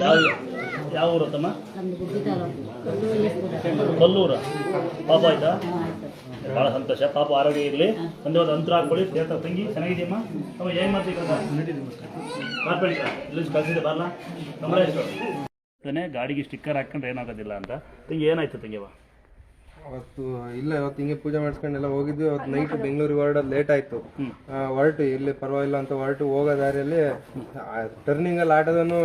ಯಾವ ಯಾವ ಊರು ತಮ್ಮ? ಕಲ್ಲೂರ. ಪಾಪ ಆಯ್ತಾ? ಬಹಳ ಸಂತೋಷ. ಪಾಪ ಆರೋಗ್ಯ ಇರಲಿ. ಒಂದೇ ಒಂದು ಅಂತರ ಹಾಕೊಳ್ಳಿ ಸೇರ್ತಾ ತಂಗಿ ಚೆನ್ನಾಗಿದೆಯಮ್ಮ ಅಮ್ಮ ಏನು ಮಾಡ್ತೀವಿ ಕಾರ್ಪೆಂಟ್ರ ಇಲ್ಲಿ ಬರಲ್ಲ ಗಾಡಿಗೆ ಸ್ಟಿಕ್ಕರ್ ಹಾಕೊಂಡ್ರೆ ಏನಾಗೋದಿಲ್ಲ ಅಂತ. ತಂಗಿ, ಏನಾಯ್ತು ತಂಗಿವ ಅವತ್ತು ಇಲ್ಲ ಇವತ್ತು ಹಿಂಗೆ ಪೂಜೆ ಮಾಡಿಸ್ಕೊಂಡೆಲ್ಲ ಹೋಗಿದ್ವಿ. ಅವತ್ತು ನೈಟ್ ಬೆಂಗಳೂರಿಗೆ ಹೊರಡೋದು ಲೇಟ್ ಆಯ್ತು. ಹೊರಟು ಇಲ್ಲಿ ಪರವಾಗಿಲ್ಲ ಅಂತ ಹೊರಟು ಹೋಗೋ ದಾರಿಯಲ್ಲಿ ಟರ್ನಿಂಗ್ ಅಲ್ಲಿ ಆಟೋದನ್ನು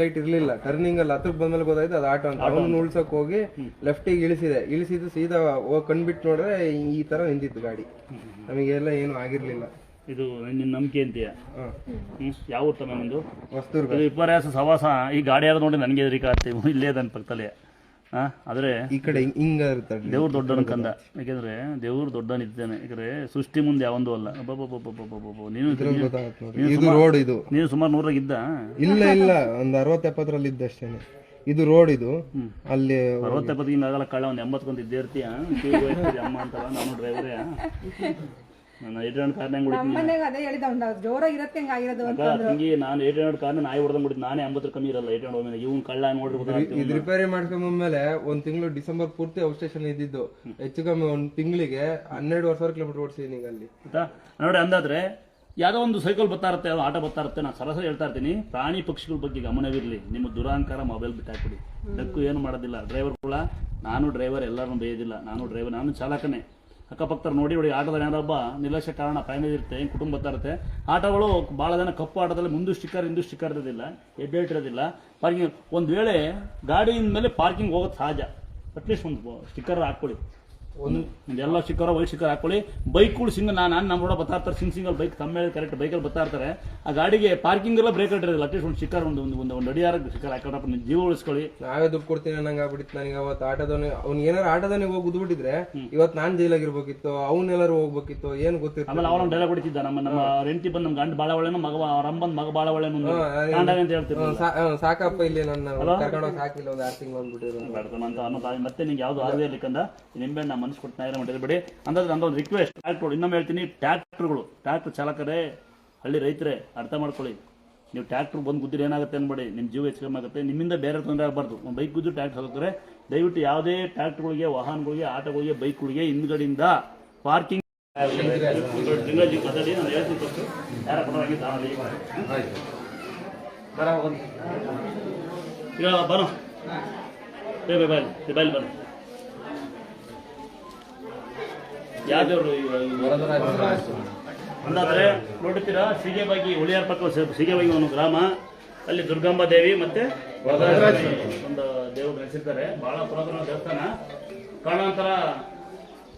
ಲೈಟ್ ಇರಲಿಲ್ಲ. ಟರ್ನಿಂಗ್ ಅಲ್ಲಿ ಹತ್ರಕ್ಕೆ ಬಂದ್ಮೇಲೆ ಗೊತ್ತಾಯ್ತು ಅದು ಆಟೋ ಅಂತ. ಅವನು ಉಳ್ಸಕ್ ಹೋಗಿ ಲೆಫ್ಟಿಗೆ ಇಳಿಸಿದೆ. ಇಳಿಸಿದ್ದು ಸೀದಾ ಹೋಗಿ ಕಂಡ್ಬಿಟ್ಟು ನೋಡಿದ್ರೆ ಈ ತರ ನಿಂತಿತ್ತು ಗಾಡಿ. ನಮಗೆಲ್ಲ ಏನು ಆಗಿರ್ಲಿಲ್ಲ. ಇದು ನಿನ್ನ ನಂಬಿಕೆ ಅಂತೀಯ? ಯಾವ ತಮ್ಮ ನಿಂದು? ಇಬ್ಬರ ಇದು ವಿಪರ್ಯಾಸ ಸವಾಸ. ಈ ಗಾಡಿ ಆದ್ರೆ ನೋಡಿ ನನಗೆ ಹೆದರಿಕೆ ಆಗ್ತೀವಿ ಇಲ್ಲೇ ನನ್ನ ಪಕ್ಕದಲ್ಲಿ ಆದರೆ ಈ ಕಡೆ ಹಿಂಗ್- ಇರ್ತಾರೆ ದೇವ್ರ ದೊಡ್ಡನ ಕಂದ. ಯಾಕೆಂದ್ರೆ ದೇವ್ರು ದೊಡ್ಡವನಿದ್ದಾನೆ ಯಾಕಂದ್ರೆ ಸೃಷ್ಟಿ ಮುಂದೆ ಯಾವೊಂದು ಅಲ್ಲ. ನೀನು ಇದು ರೋಡ್ ಇದು. ನೀನು ಸುಮಾರು ನೂರಾಗ ಇದ್ದ? ಇಲ್ಲ ಇಲ್ಲ. ಒಂದ್ ಅರವತ್ ಎಪ್ಪತ್ತರಲ್ಲಿ ಇದ್ದಷ್ಟೇನೆ ಇದು ರೋಡ್ ಇದು. ಅಲ್ಲಿ ಅರವತ್ತೆಪ್ಪತ್ತಿಗೆ ಆಗಲ್ಲ ಕಳ್ಳ. ಒಂದ್ ಎಂಬತ್ಕೊಂದು ಇದ್ದೇ ಇರ್ತೀಯ? ಅಮ್ಮ ಅಂತ ನಾನು ಡ್ರೈವರೇ ನಾನು ಏಟ್ ಹಂಡ್ರೆಡ್ ಕಾರ್ನ ಹೆಂಗೆ ಹೊಡಿತೀನಿ ಮನೆಗೆ ಅದೇ ಹೇಳಿದ ಅವ್ನು ಜೋರಾಗಿ ಇರತ್ತೆ ಹಂಗಾಗಿರೋದು ಅಂತ ತಂಗಿ ನಾನು ಏಟ್ ಹಂಡ್ರೆಡ್ ಕಾರ್ನ ನಾಯಿ ಹೊಡೆದಂಗೆ ಹೊಡಿದ್ ನಾನೇ ಎಂಬತ್ತರ ಕಮ್ಮಿ ಇರಲ್ಲ ಏಟ್ ಹಂಡ್ರೆಡ್ ಹೋದ್ಮೇಲೆ ಇವ್ನು ಕಳ್ಳ ನೋಡ್ರಿ ಇದು ರಿಪೇರಿ ಮಾಡ್ಕೊಂಬಂದ್ಮೇಲೆ ಒಂದ್ ತಿಂಗಳು ಡಿಸೆಂಬರ್ ಪೂರ್ತಿ ಔಟ್ ಸ್ಟೇಷನ್ ಇದ್ದಿದ್ದು. ಹೆಚ್ಚು ಕಮ್ಮಿ ಒಂದ್ ತಿಂಗಳಿಗೆ ಹನ್ನೆರಡು ಸಾವಿರ ಕಿಲೋಮೀಟರ್ ಓಡಿಸಿದೀನಿ ಈಗ ಅಲ್ಲಿ ಆಯ್ತಾ ನೋಡಿ ಅಂದಾದ್ರೆ ಯಾವುದೋ ಒಂದು ಸೈಕಲ್ ಬರ್ತಾ ಇರುತ್ತೆ ಯಾವುದೋ ಆಟೋ ಬರ್ತಾ ಇರುತ್ತೆ ನಾನು ಸರಾಸರಿ ಹೇಳ್ತಾ ಇರ್ತೀನಿ. ಪ್ರಾಣಿ ಪಕ್ಷಿಗಳ ಬಗ್ಗೆ ಗಮನವಿರಲಿ. ನಿಮ್ಮ ದುರಾಂಕಾರ ಮೊಬೈಲ್ ಬಿಟ್ಟಾಕ್ಬಿಡಿ ದಕ್ಕು ಏನು ಮಾಡೋದಿಲ್ಲ. ಡ್ರೈವರ್ ಕೂಡ ನಾನು ಡ್ರೈವರ್ ಎಲ್ಲರನ್ನೂ ಬೇಯೋದಿಲ್ಲ. ನಾನು ಡ್ರೈವರ್ ನಾನು ಚಾಲಕನೇ. ಅಕ್ಕಪಕ್ಕದ ನೋಡಿ ನೋಡಿ ಆಟೋದಲ್ಲಿ ಯಾರೊಬ್ಬ ನಿರ್ಲಕ್ಷ್ಯ ಕಾರಣ ಫೈನಲ್ ಇರುತ್ತೆ, ಏನು ಕುಟುಂಬ ಇರುತ್ತೆ. ಆಟಗಳು ಭಾಳ ಜನ ಕಪ್ಪು ಆಟದಲ್ಲಿ ಮುಂದೆ ಸ್ಟಿಕ್ಕರ್ ಹಿಂದೂ ಸ್ಟಿಕ್ಕರ್ ಇರೋದಿಲ್ಲ ಎಡ್ಡೆ ಇರೋದಿಲ್ಲ ಪಾರ್ಕಿಂಗ್ ಒಂದು ವೇಳೆ ಗಾಡಿಯಿಂದ ಮೇಲೆ ಪಾರ್ಕಿಂಗ್ ಹೋಗೋದು ಸಹಜ. ಅಟ್ಲೀಸ್ಟ್ ಒಂದು ಸ್ಟಿಕ್ಕರ್ ಹಾಕ್ಕೊಳ್ಳಿ ಒಂದು ಎಲ್ಲ ಸ್ಟಿಕ್ಕರ್ ವೈಟ್ ಸ್ಟಿಕ್ಕರ್ ಹಾಕೊಳ್ಳಿ. ಬೈಕ್ಗಳು ಸಿಂಗ್ ನಾನು ನಾನು ನಮ್ಮ ಕೂಡ ಬರ್ತಾ ಇರ್ತಾರೆ. ಸಿಂಗ್ ಸಿಂಗಲ್ ಬೈಕ್ ತಮ್ಮ ಕರೆಕ್ಟ್ ಬೈಕಲ್ಲಿ ಬರ್ತಾ ಇರ್ತಾರೆ. ಆ ಗಾಡಿಗೆ ಪಾರ್ಕಿಂಗ್ ಎಲ್ಲ ಬ್ರೇಕ್ ಇಟ್ಟಿರೋದಿಲ್ಲ ಅಟ್ಲೀಸ್ಟ್ ಒಂದು ಸ್ಟಿಕ್ಕರ್ ಒಂದು ಒಂದು ಒಂದು ಅಡಿಯಾರ ಸ್ಟಿಕ್ಕರ್ ಹಾಕೊಂಡಪ್ಪ ನಿಮ್ಮ ಜೀವ ಉಳಿಸ್ಕೊಳ್ಳಿ. ನಾವೇ ದುಡ್ಡು ಕೊಡ್ತೀನಿ ಅನ್ನಂಗ ಆಗ್ಬಿಟ್ಟಿತ್ತು ನನಗೆ ಅವತ್ತು. ಆಟೋದವನು ಅವ್ನು ಏನಾರು ಆಟೋದವನಿಗೆ ಹೋಗಿ ಉದ್ಬಿಟ್ಟಿದ್ರೆ ಇವತ್ತು ನಾನು ಜೈಲಾಗಿರ್ಬೇಕಿತ್ತು ಅವನ್ನೆಲ್ಲರೂ ಹೋಗ್ಬೇಕಿತ್ತು ಏನು ಗೊತ್ತಿತ್ತು ಆಮೇಲೆ ಅವನ ಡೈಲಾಗ್ ಹೊಡಿತಿದ್ದ ನಮ್ಮ ನಮ್ಮ ರೆಂಟಿ ಬಂದು ನಮ್ಮ ಗಂಡ ಬಾಳ ಒಳ್ಳೆನು ಮಗ ಅವ್ರ ಮಗ ಬಾಳ ಒಳ್ಳೆನು ಅಂತ ಹೇಳ್ತೀನಿ ಸಾಕಪ್ಪ ಇಲ್ಲಿ ನನ್ನ ಕರ್ಕೊಂಡೋಗಿ ಸಾಕಿಲ್ಲ ಒಂದು ಆರು ತಿಂಗಳು ಅಂದ್ಬಿಟ್ಟಿದ್ರು ಮತ್ತೆ ನಿಂಗೆ ಯಾವ್ದು ಆಗದೇ ಇರ್ಲಿಕ್ಕಂದ ನಿಂಬೆ ನಾ ಮನಸ್ಸು ಕೊಟ್ಟು ಮಟ್ಟಿದ್ರೆ ಬಿಡಿ. ಅಂದ್ರೆ ನಂದು ಒಂದು ರಿಕ್ವೆಸ್ಟ್ ಟ್ಯಾಕ್ಟ್ರು ಇನ್ನೊಮ್ಮೆ ಹೇಳ್ತೀನಿ ಟ್ಯಾಕ್ಟ್ರುಗಳು ಟ್ಯಾಕ್ಟ್ರ್ ಚಾಲಕರೇ ಹಳ್ಳಿ ರೈತರೇ ಅರ್ಥ ಮಾಡ್ಕೊಳ್ಳಿ. ನೀವು ಟ್ಯಾಕ್ಟ್ರ್ ಬಂದು ಗುದ್ದಿರಿ ಏನಾಗುತ್ತೆ ಅನ್ಬೇಡಿ. ನಿಮ್ಮ ಜೀವ ಹೆಚ್ಚು ಕಮ್ಮಿ ಆಗುತ್ತೆ. ನಿಮ್ಮಿಂದ ಬೇರೆ ತೊಂದರೆ ಆಗಬಾರ್ದು. ಒಂದು ಬೈಕ್ ಗುದ್ದು ಟ್ಯಾಕ್ಟ್ರ್ ಹೋಗ್ತಾರೆ ದಯವಿಟ್ಟು ಯಾವುದೇ ಟ್ಯಾಕ್ಟ್ರುಗಳಿಗೆ ವಾಹನಗಳಿಗೆ ಆಟೋಗಳಿಗೆ ಬೈಕ್ಗಳಿಗೆ ಹಿಂದ್ಗಡೆಯಿಂದ ಪಾರ್ಕಿಂಗ್ ಬರೋ ಬರ ಬಾಯ್ ಬಾಯ್ ಬರೋ ಯಾವ್ದವ್ರು ಅಂದಾದ್ರೆ ನೋಡುತ್ತೀರಾ ಸೀಗೆಬಾಗಿ ಉಳಿಯಾರ ಪಕ್ಕ ಸೀಗೆಬಾಗಿ ಒಂದು ಗ್ರಾಮ ಅಲ್ಲಿ ದುರ್ಗಾಂಬಾ ದೇವಿ ಮತ್ತೆ ಒಂದು ದೇವರು ನೆಲೆಸಿರ್ತಾರೆ. ಬಹಳ ಪುರಾತನ ದೇವಸ್ಥಾನ. ಕಾರಣಾಂತರ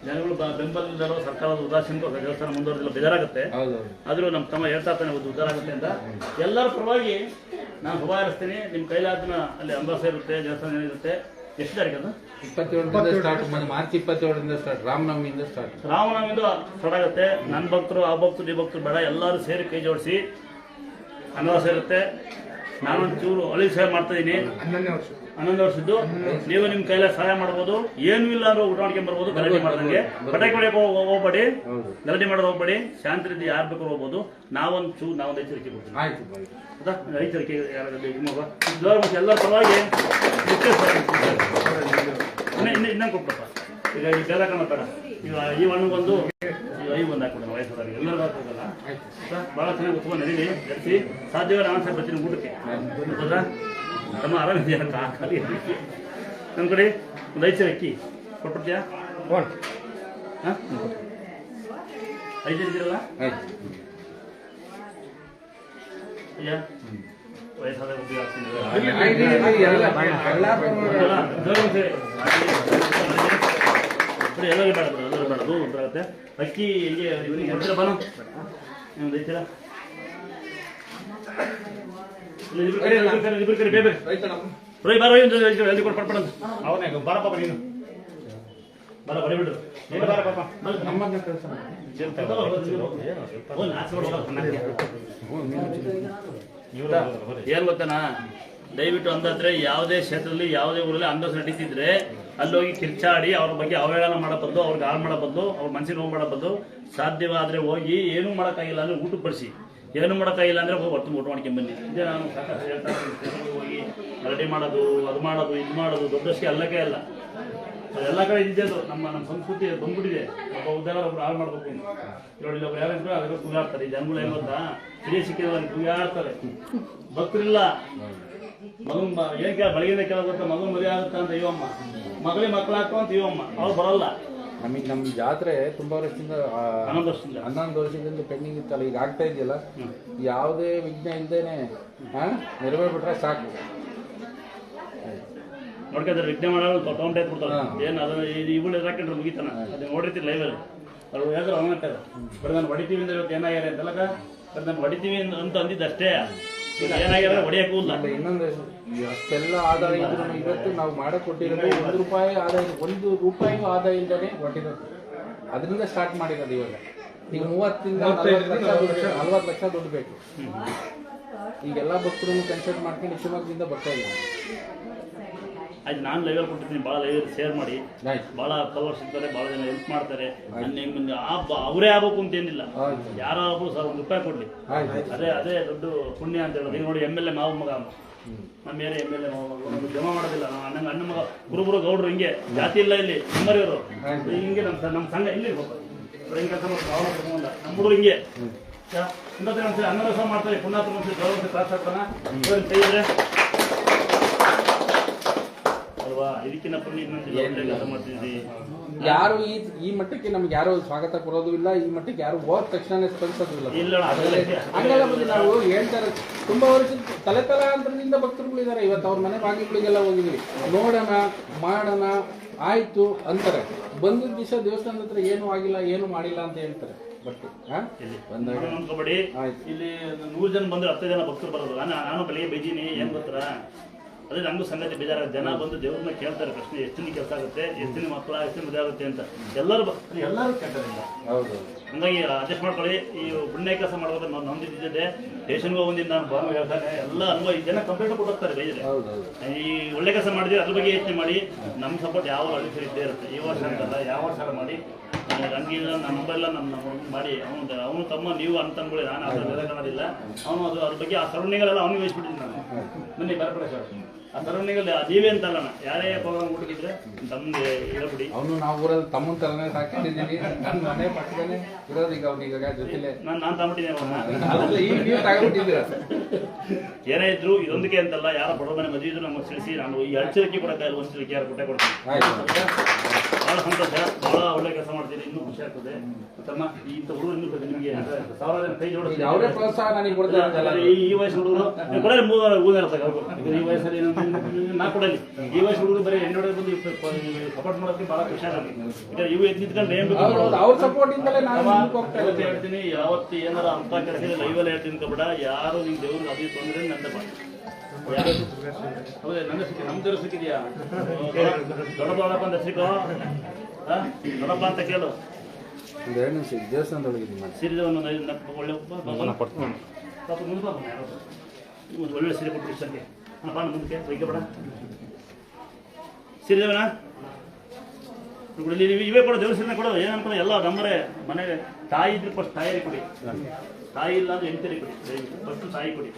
ಜನಗಳು ಬೆಂಬಲದಿಂದ ಸರ್ಕಾರದ ಉದಾಸೀನಕ್ಕೂ ದೇವಸ್ಥಾನ ಮುಂದುವರೆದಿಲ್ಲ ಬೇಜಾರಾಗುತ್ತೆ. ಆದರೂ ನಮ್ಮ ತಮ್ಮ ಹೇಳ್ತಾ ಇರ್ತಾನೆ ಒಂದು ಉದ್ದಾರ ಆಗುತ್ತೆ ಅಂತ. ಎಲ್ಲರ ಪರವಾಗಿ ನಾನು ಶುಭ ಹಾರಿಸ್ತೀನಿ. ನಿಮ್ಮ ಕೈಲಾದನ ಅಲ್ಲಿ ಅಂಬಾಸ ಇರುತ್ತೆ ದೇವಸ್ಥಾನ ಇರುತ್ತೆ ಎಷ್ಟು ತಾರೀಕು ಅದು ಇಪ್ಪತ್ತೇಳರಿಂದ ಸ್ಟಾರ್ಟ್ ಮಾರ್ಚ್ ಇಪ್ಪತ್ತೇಳರಿಂದ ಸ್ಟಾರ್ಟ್ ರಾಮನವಮಿಯಿಂದ ಸ್ಟಾರ್ಟ್ ರಾಮನವಮಿಂದ ಸ್ಟಾರ್ಟ್ ಆಗುತ್ತೆ. ನನ್ನ ಭಕ್ತರು ಆ ಭಕ್ತರು ಈ ಭಕ್ತರು ಬೇಡ. ಎಲ್ಲರೂ ಸೇರಿ ಕೈ ಜೋಡಿಸಿ. ಅನವಾಸ ಇರುತ್ತೆ ನಾನು ಚೂರು ಅಳಿ ಸೇವೆ ಮಾಡ್ತಾ ಇದ್ದೀನಿ ಹನ್ನೊಂದು ವರ್ಷದ್ದು ನೀವು ನಿಮ್ಮ ಕೈಲ ಸಹಾಯ ಮಾಡ್ಬೋದು. ಏನು ಇಲ್ಲ ಅಂದ್ರೆ ಊಟ ಮಾಡ್ಕೊಂಡ್ ಬರ್ಬೋದು ಗಲಾಟೆ ಮಾಡ್ದಂಗೆ. ಪಟಾಕಿ ಹೊಡೆಯಕ್ಕೆ ಹೋಗ್- ಹೋಗ್ಬೇಡಿ. ಗಲಾಟೆ ಮಾಡೋದು ಹೋಗ್ಬೇಡಿ. ಶಾಂತಿ ರೀತಿ ಯಾರು ಬೇಕು ಹೋಗ್ಬೋದು. ನಾವೊಂದು ಚೂ ನಾವೊಂದು ಎಚ್ಚರಿಕೆ ಕೊಡ್ತೀವಿ. ಆಯ್ತು ಜೋರ ಮುಚ್ಚಿ ಎಲ್ಲರ ಪರವಾಗಿ ಇನ್ನೊಂದು ಕೊಟ್ಟಪ್ಪ ಈಗ ಈ ಕಣ ಬೇಡ. ಈಗ ಈ ಹಣ್ಣು ಬಂದು ಒಂದು ಎಲ್ಲರಿಗೂ ಹಾಕೋದಲ್ಲ ಭಾಳ ಚೆನ್ನಾಗಿ ಉತ್ಕೊಂಡು ನಡೀಲಿ. ನಡೆಸಿ ಸಾಧ್ಯವಾದ ಆನ್ಸರ್ ಸಹ ಬರ್ತೀನಿ ಊಟಕ್ಕೆ. ಹೌದಾ ತಮ್ಮ ಆರಾಮಿದೆಯಾ ಖಾಲಿ ನನ್ನ ಕಡೆ ಒಂದು ಐದು ಸಾವಿರ ಅಕ್ಕಿ. ಕೊಟ್ಬಿಡ್ತೀಯಾ? ಹಾಂ? ಐದು ಇದ್ದೀರಲ್ಲ? ಅಯ್ಯ ವಯಸ್ಸಾದ ಆಗ್ತೀನಿ ಎಲ್ಲರೂ ಬೇಡ ಅಕ್ಕಿ ಹೆಂಗೆ ಕೊಡ್ತೀರಾ ಬಾನು ನೀವು ಐತೀರಾ ರೋಯ್ ಬಾರೋ ಒಂದು ಜಲ್ದಿ ಕೊಟ್ಟು ಪಡ್ಪಡ ಅವನೇ ಬರ ಪಾಪ ನೀನು. ಬರ ಬರೀ ಬಿಡು ನೀನು ಬಾರ ಪಾಪ ಏನ್ ಗೊತ್ತನಾ ದಯವಿಟ್ಟು ಅಂದಾದ್ರೆ ಯಾವುದೇ ಕ್ಷೇತ್ರದಲ್ಲಿ ಯಾವುದೇ ಊರಲ್ಲಿ ಅಂದಾಜು ನಡೀತಿದ್ರೆ ಅಲ್ಲಿ ಹೋಗಿ ಕಿರ್ಚಾಡಿ ಅವ್ರ ಬಗ್ಗೆ ಅವಹೇಳನ ಮಾಡೋ ಬದಲು ಅವ್ರಿಗೆ ಹಾಳು ಮಾಡೋ ಬದಲು ಅವ್ರ ಮನಸ್ಸಿನ ನೋವು ಮಾಡೋ ಬದಲು ಸಾಧ್ಯವಾದ್ರೆ ಹೋಗಿ ಏನೂ ಮಾಡೋಕ್ಕಾಗಿಲ್ಲ ಅಂದ್ರೆ ಊಟ ಬಡಿಸಿ. ಏನು ಇಲ್ಲ ಅಂದ್ರೆ ಹೊತ್ತು ಊಟ ಮಾಡ್ಕೊಂಡ್ ಬನ್ನಿ. ಇದೇ ನಾನು ಸಾಕಷ್ಟು ಹೇಳ್ತಾ. ಹೋಗಿ ಗಲಾಟೆ ಮಾಡೋದು, ಅದು ಮಾಡೋದು, ಇದು ಮಾಡೋದು ದೊಡ್ಡಷ್ಟೇ ಅಲ್ಲಕ್ಕೆ ಅಲ್ಲ. ಎಲ್ಲ ಕಡೆ ಇದ್ದದು ನಮ್ಮ ನಮ್ಮ ಸಂಸ್ಕೃತಿ ಬಂದ್ಬಿಟ್ಟಿದೆ. ಒಬ್ಬ ಉದ್ಯೋಗ ಒಬ್ರು ಹಾಳು ಮಾಡ್ಬೇಕು. ನೋಡಿ ಒಬ್ರು ಯಾರು ಇದ್ರು ಅದಕ್ಕೆ ಕೂಗಾಡ್ತಾರೆ ಜನಗಳು ಏನು ಗೊತ್ತಾ? ಹಿರಿಯ ಸಿಕ್ಕಿದ್ರೆ ಕೂಗಾಡ್ತಾರೆ ಭಕ್ತರಿಲ್ಲ. ಮಗನ್ ಏನ್ ಬೆಳಗಿನ ಕೇಳ ಗೊತ್ತಾ? ಮದುವೆ ಆಗುತ್ತಾ ಅಂತ ಇವಮ್ಮ. ಮಗಳಿಗೆ ಹಾಕೋ ಅಂತ ಇವಮ್ಮ. ಅವ್ರು ಬರಲ್ಲ. ನಮಗೆ ನಮ್ಮ ಜಾತ್ರೆ ತುಂಬ ವರ್ಷದಿಂದ ಹನ್ನೊಂದು ವರ್ಷದಿಂದ. ಹನ್ನೊಂದು ವರ್ಷದಿಂದ ಪೆಂಡಿಂಗ್ ಇತ್ತಲ್ಲ ಈಗ ಆಗ್ತಾ ಇದೆಯಲ್ಲ? ಯಾವುದೇ ವಿಘ್ನ ಇಲ್ದೇನೆ ಹಾ ನೆರವೇರ್ಬಿಟ್ರೆ ಸಾಕು. ನೋಡ್ಕೊಂಡ್ರೆ ವಿಘ್ನ ಮಾಡೋದು ತಗೊಂಡೇ ಏನು ಅದು ಇವಳು ಹಾಕೊಂಡ್ರೆ ಮುಗಿತಾನ? ಅದು ನೋಡಿರ್ತೀರಿ ಲೈವಲ್ಲಿ ಅವ್ರು ಹೇಳಿದ್ರು ಅವನ ನಾನು ಹೊಡಿತೀವಿ ಅಂದ್ರೆ ಇವತ್ತು ಏನಾಗ್ಯಾರ ಅಂತಲ್ಲ ನಾನು ಹೊಡಿತೀವಿ ಅಂತ- ಅಂತ ಈಗ ಇಲ್ಲ. ಇನ್ನೊಂದು ಅಷ್ಟೆಲ್ಲ ಆದಾಯ ಇದ್ರು ಇವತ್ತು ನಾವು ಮಾಡಕ್ ಕೊಟ್ಟಿರೋದು ಒಂದು ರೂಪಾಯಿ ಆದಾಯ ಒಂದು ರೂಪಾಯಿಗೂ ಆದಾಯ ಇಲ್ಲದೆ ಕೊಟ್ಟಿರೋದು. ಅದರಿಂದ ಸ್ಟಾರ್ಟ್ ಮಾಡಿರೋದು ಇವಾಗ. ಈಗ ಮೂವತ್ತಿಂದ ನಲ್ವತ್ತು ಲಕ್ಷ ದುಡ್ಡು ಬೇಕು. ಈಗೆಲ್ಲ ಭಕ್ತರನ್ನು ಕನ್ಸಲ್ಟ್ ಮಾಡ್ಕೊಂಡು ಶಿವಮೊಗ್ಗದಿಂದ ಬರ್ತಾ ಇಲ್ಲ ಆಯ್ತು ನಾನು ಲೈವರ್ ಕೊಟ್ಟಿದ್ದೀನಿ ಭಾಳ ಲೈವ್ ಶೇರ್ ಮಾಡಿ. ಭಾಳ ಫಾಲೋವರ್ಸ್ ಇರ್ತಾರೆ ಭಾಳ ಜನ ಹೆಲ್ಪ್ ಮಾಡ್ತಾರೆ. ನನ್ನ ಅವರೇ ಆಗ್ಬೇಕು ಅಂತ ಏನಿಲ್ಲ. ಯಾರು ಯಾರೋ ಒಬ್ರು ಸರ್ ಒಂದು ರೂಪಾಯಿ ಕೊಡ್ಲಿ. ಅದೇ ಅದೇ ದೊಡ್ಡ ಪುಣ್ಯ ಅಂತ ಹೇಳೋದು. ಈಗ ನೋಡಿ ಎಂ ಎಲ್ ಎ ಮಾವ ಮಗ. ನಮ್ಮ ಏರಿಯಾ ಎಂ ಎಲ್ ಎ ಮಾವ ಜಮಾ ಮಾಡೋದಿಲ್ಲ. ನಮ್ಮ ಅಣ್ಣ ಅಣ್ಣ ಮಗ ಗುರುಬುರು ಗೌಡ್ರು ಹಿಂಗೆ. ಜಾತಿ ಇಲ್ಲ ಇಲ್ಲಿ ನಮ್ಮರಿಯವರು ಹಿಂಗೆ ನಮ್ಮ ನಮ್ಮ ಸಂಘ ಇಲ್ಲಿ ಹಿಂಗೆ ಕೆಲಸ ಮಾಡ್ತಾರೆ ನಮ್ಮ ಹುಡುಗರು ಹಿಂಗೆ. ಒಂದ್ಸರಿ ಅನ್ನ ರಸ ಮಾಡ್ತಾರೆ. ಪುಣ್ಯಾತ್ಮ ಒಂದ್ಸರಿ ಗೌರವ ಕ್ಲಾಸ್ ಕೈ ಇವ್ರನ್ನ ಮಾಡ್ತಿದ್ವಿ ಯಾರು ಈ ಈ ಮಟ್ಟಕ್ಕೆ ನಮ್ಗೆ ಯಾರು ಸ್ವಾಗತ ಕೊಡೋದು ಇಲ್ಲ ಈ ಮಟ್ಟಕ್ಕೆ ಯಾರು ಹೋದ ತಕ್ಷಣ ಸ್ಪಂದಿಸೋದು ಇಲ್ಲ. ಹಂಗೆಲ್ಲ ಬಂದು ನಾವು ಹೇಳ್ತಾರೆ ತುಂಬಾ ವರ್ಷ ತಲೆ ತಲಾಂತರದಿಂದ ಭಕ್ತರುಗಳಿದ್ದಾರೆ ಇವತ್ತು ಅವ್ರ ಮನೆ ಬಾಗಿಲುಗಳಿಗೆಲ್ಲ ಹೋಗಿದ್ವಿ ನೋಡೋಣ ಮಾಡೋಣ ಆಯ್ತು ಅಂತಾರೆ. ಬಂದಿದ್ದ ದಿವಸ ದೇವಸ್ಥಾನದ ಹತ್ರ ಏನು ಆಗಿಲ್ಲ ಏನು ಮಾಡಿಲ್ಲ ಅಂತ ಹೇಳ್ತಾರೆ. ಬಟ್ ಇಲ್ಲಿ ನೂರು ಜನ ಬಂದ್ರೆ ಹತ್ತು ಜನ ಭಕ್ತರು ಬರೋದು. ನಾನು ಬೆಳಿಗ್ಗೆ ಬೈದೀನಿ ಏನ್ ಗೊತ್ತರ ಅದೇ ನಂಗೂ ಸಂಗತಿ ಬೇಜಾರ ಜನ ಬಂದು ದೇವ್ರನ್ನ ಕೇಳ್ತಾರೆ ಪ್ರಶ್ನೆ ಎಷ್ಟು ದಿನ ಕೆಲಸ ಆಗುತ್ತೆ ಎಷ್ಟು ದಿನ ಮಕ್ಕಳ ಎಷ್ಟು ಮದುವೆ ಆಗುತ್ತೆ ಅಂತ. ಎಲ್ಲರೂ ಎಲ್ಲರೂ ಕೇಳ್ತಾರೆ ಹೌದು. ಹಂಗಾಗಿ ಅಡ್ಜಸ್ಟ್ ಮಾಡ್ಕೊಳ್ಳಿ. ಈ ಪುಣ್ಯ ಕೆಲಸ ಮಾಡ್ಬೇಕಂತ ನಾವು ನಂಬಿದ್ದಿದ್ದೆ ದೇಶನಿಗೂ ಒಂದಿನ ನಾನು ಬಾಂಬೆ ಹೇಳ್ತಾನೆ. ಎಲ್ಲ ಅನುಭವ ಈ ಜನ ಕಂಪ್ಲೇಂಟ್ ಕೊಟ್ಟೋಗ್ತಾರೆ ಬೈದ್ರೆ ಹೌದು ಈ ಒಳ್ಳೆ ಕೆಲಸ ಮಾಡಿದ್ರೆ ಅದ್ರ ಬಗ್ಗೆ ಯೋಚನೆ ಮಾಡಿ. ನಮ್ಮ ಸಪೋರ್ಟ್ ಯಾವ ಹಳ್ಳಿ ಇದ್ದೇ ಇರುತ್ತೆ. ಈ ವರ್ಷ ಅಂತಲ್ಲ ಯಾವ ವರ್ಷ ಮಾಡಿ. ನನಗೆ ಹಂಗಿಲ್ಲ ನನ್ನ ನಂಬರ್ ನಮ್ಮ ಮಾಡಿ. ಅವನು ಅವನು ತಮ್ಮ ನೀವು ಅಂತಂದ್ಬಿಡಿ ನಾನು ಅದ್ರ ಬೆಲೆ ಕಾಣೋದಿಲ್ಲ ಅವನು ಅದು ಅದ್ರ ಬಗ್ಗೆ ಆ ಸರೌಂಡಿಂಗಲ್ಲೆಲ್ಲ ಅವನಿಗೆ ವಹಿಸ್ಬಿಟ್ಟಿದ್ದೀನಿ ನಾನು. ಬನ್ನಿ ಬರಬೇಡ ಸರ್. ಆ ಸರೌಂಡಿಂಗಲ್ಲಿ ಅಂತಲ್ಲ ಯಾರೇ ಹುಡುಗಿದ್ರೆ ಇರಬಿಡಿ. ಅವನು ನಾವು ಊರಲ್ಲಿ ತಮ್ಮನ ತರನೇ ಸಾಕಿಟ್ಟಿದ್ದೀನಿ ನನ್ನ ಮನೆ ಪಕ್ಕದಲ್ಲೇ ಇರೋದು ಈಗ ಅವ್ನಿಗ ಜೊತೆಲೆ. ನಾನು ನಾನು ತಗೊಂಬಿಟ್ಟಿದ್ದೀನಿ ಅವ್ರನ್ನ ಅಲ್ಲ, ಈಗ ನೀವು ತಗೊಂಡ್ಬಿಟ್ಟಿದ್ದೀರ ಏನೇ ಇದ್ರು ಇದೊಂದಕ್ಕೆ ಅಂತಲ್ಲ ಯಾರ ಬಡವ ಮನೆ ಮದುವೆ ಇದ್ರು ನಮಗೆ ತಿಳಿಸಿ ನಾನು ಈ ಅಡಚರಿಕೆ ಕೊಡಕ್ಕೆ ಒಂದು ಯಾರು ಕೊಟ್ಟೆ ಕೊಡ್ತೀನಿ. ಬಹಳ ಸಂತೋಷ. ಬಹಳ ಒಳ್ಳೆ ಕೆಲಸ ಮಾಡ್ತೀನಿ ಇನ್ನೂ ಖುಷಿ ಆಗ್ತದೆ. ತಮ್ಮ ಇಂಥ ಹುಡುಗರು ಇನ್ನೂ ನಿಮಗೆ ಸಾವಿರ ಕೈ ಜೋಡಿಸಿ ಅವರೇ ಪ್ರೋತ್ಸಾಹ ನನಗೆ ಕೊಡ್ತಾರೆ ಈ ವಯಸ್ಸು ಹುಡುಗರು ಕೊಡಲಿ ಮೂರು ಊದ ಈ ವಯಸ್ಸಲ್ಲಿ ನಾ ಕೊಡಲಿ. ಈ ವಯಸ್ಸು ಹುಡುಗರು ಬರೀ ಹೆಣ್ಣು ಬಂದು ಸಪೋರ್ಟ್ ಮಾಡೋದಕ್ಕೆ ಬಹಳ ಖುಷಿ ಆಗುತ್ತೆ. ಇವು ಎದ್ದು ನಿಂತ್ಕೊಂಡು ಏನು ಅವ್ರ ಸಪೋರ್ಟ್ ಇಂದಲೇ ನಾನು ಹೇಳ್ತೀನಿ ಯಾವತ್ತು ಏನಾರ ಅಂತ ಕೆಲಸ ಲೈವಲ್ಲಿ ಹೇಳ್ತೀನಿ ಕಬಡ. ಯಾರು ನಿಮ್ಗೆ ದೇವ್ರಿಗೆ ಅದೇ ತೊಂದರೆ ನಂದ ಹೌದೇ ನನ್ನ ಸಿಕ್ಕಿ ನಮ್ಮ ದೇವ್ರು ಸಿಕ್ಕಿದ್ಯಾ? ದೊಡ್ಡ ದೊಡ್ಡಪ್ಪ ಅಂತ ಸಿಕ್ಕೋ? ದೊಡ್ಡಪ್ಪ ಅಂತ ಕೇಳು. ಒಂದು ಎರಡು ನಿಮಿಷ ದೇವಸ್ಥಾನದೊಳಗೆ ಇದು ಸೀರೆ ಒಂದು ಐದು ನಾಲ್ಕು ಒಳ್ಳೆ ಕೊಡ್ತೀನಿ. ಪಾಪ ಮುಂದೆ ಪಾಪ ಯಾರು ಒಂದು ಒಳ್ಳೆ ಸೀರೆ ಕೊಟ್ಟು ಇಷ್ಟಕ್ಕೆ ಹಾಂ ಬಾ ಮುಂದಕ್ಕೆ ಬೈಕೆ ಬೇಡ ಸೀರೆ ದೇವನಾ ನೀವು ಇವೇ ಕೊಡು ದೇವಸ್ಥಾನ ಕೊಡೋ. ಏನು ಅನ್ಕೊಳ್ಳಿ ಎಲ್ಲ ನಮ್ಮರೇ ಮನೆಗೆ ತಾಯಿ ಇದ್ರೆ ಫಸ್ಟ್ ತಾಯಿ ಕೊಡಿ. ತಾಯಿ ಇಲ್ಲ ಅಂದ್ರೆ ಹೆಂಡತಿಗೆ ಕೊಡಿ. ಫಸ್ಟ್ ತಾಯಿ ಕೊಡಿ.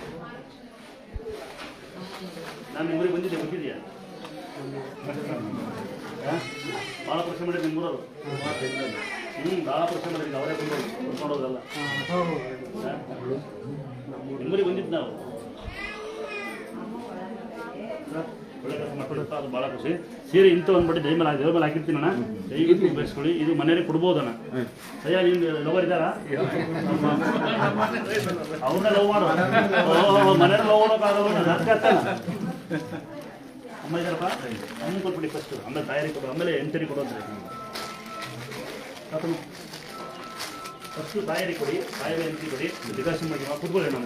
ನಾನು ನಿಮ್ಮೂರಿಗೆ ಬಂದಿದ್ದೆ ಗೊತ್ತಿದೆಯಾ ಭಾಳ ಪ್ರಶ್ನೆ ಮಾಡಿದ್ರು ನಿಮ್ಮೂರವರು? ಹ್ಞೂ ಭಾಳ ಪ್ರಶ್ನೆ ಮಾಡಿದ್ರಿ ಅವರೇ ಬಂದು ಕರ್ಕೊಂಡು ಹೋದ್ರಲ್ಲ ನಿಮ್ಮೂರಿಗೆ ಬಂದಿದ್ದು ನಾವು. ಒಳ್ಳೆ ಕೆಲಸ ಮಾಡ್ಕೊಡಪ್ಪ ಅದು ಭಾಳ ಖುಷಿ ಸೀರೆ ಇಂಥ ಒಂದು ಬಡ್ಡಿ ದೈ ಮೇಲೆ ದೇವ್ರ ಮೇಲೆ ಹಾಕಿರ್ತೀನಿ ಅಣ್ಣ. ದಯವಿಟ್ಟು ಬೆಳೆಸ್ಕೊಳ್ಳಿ ಇದು ಮನೆಯಲ್ಲಿ ಕೊಡ್ಬೋದಣ್ಣ. ಅಯ್ಯ ನಿಮ್ಗೆ ಲವರ್ ಇದ್ದಾರಾ? ಅವ್ರನ್ನ ಲವ್ ಮಾಡೋ ಮನೆ ಲವ್ ಮಾಡೋಕ್ಕಾಗಲ್ಲ ಅಮ್ಮ ಇದಾರಪ್ಪ ಅಮ್ಮ ಕೊಟ್ಬಿಡಿ ಫಸ್ಟ್ ಆಮೇಲೆ ತಯಾರಿ ಕೊಡು, ಆಮೇಲೆ ಎಂಟರಿ ಕೊಡೋದ್ರಿ ಫಸ್ಟು ತಾಯಾರಿ ಕೊಡಿ, ತಾಯಿ ಎಂಟ್ರಿ ಕೊಡಿ ಡಿಕಾಶನ್ ಮಾಡಿ ಕೂತ್ಕೊಳ್ಳಿ ನಮ್ಮ